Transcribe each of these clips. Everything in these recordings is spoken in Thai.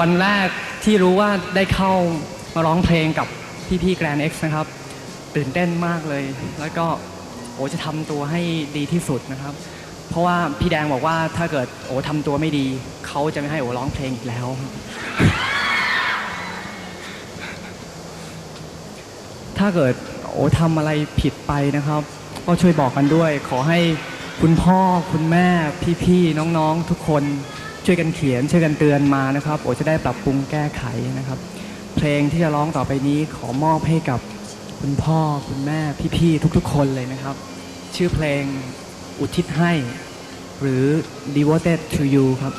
วันแรกที่รู้ว่าได้เข้ามาร้องเพลงกับพี่ๆแกรน X นะครับตื่นเต้นมากเลย แล้วก็โอจะทำตัวให้ดีที่สุดนะครับ เพราะว่าพี่แดงบอกว่าถ้าเกิดโอทำตัวไม่ดี เขาจะไม่ให้โอร้องเพลงอีกแล้ว ถ้าเกิดโอทำอะไรผิดไปนะครับ ก็ช่วยบอกกันด้วย ขอให้คุณพ่อคุณแม่พี่ๆน้องๆทุกคน ช่วยกันเขียนช่วยกันเตือนมานะครับโอจะได้ปรับปรุงแก้ไขนะครับ เพลงที่จะร้องต่อไปนี้ขอมอบให้กับคุณพ่อคุณแม่พี่ๆทุกๆ คนเลยนะครับ ชื่อเพลงอุทิศให้ หรือ devoted to you ครับ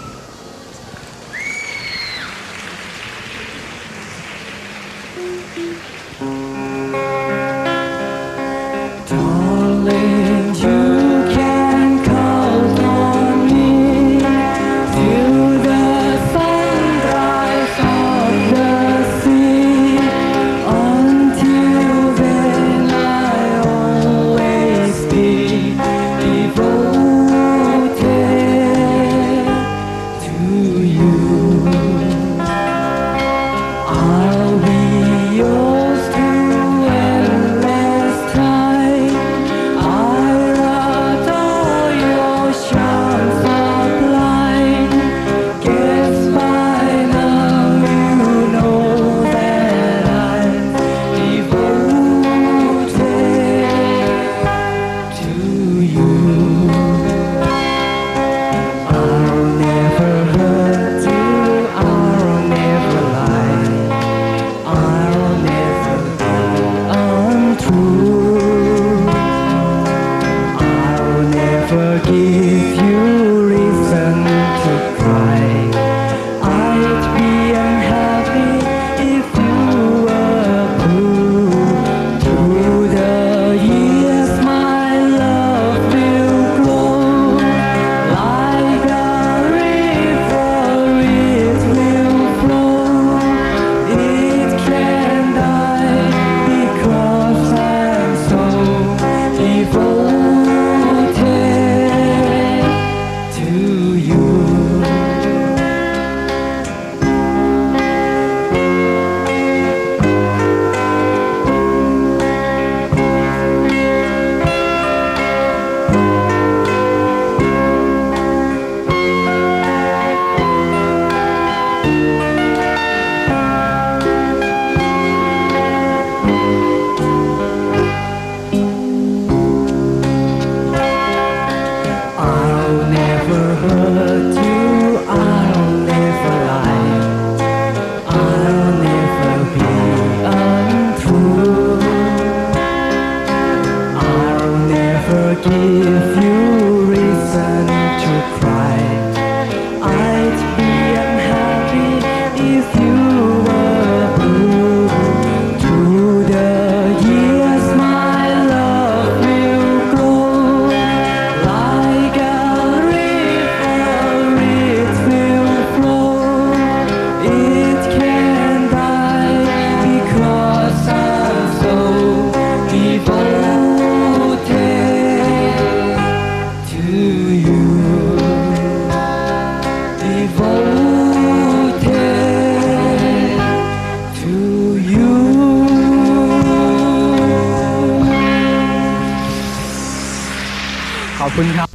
คุณครับ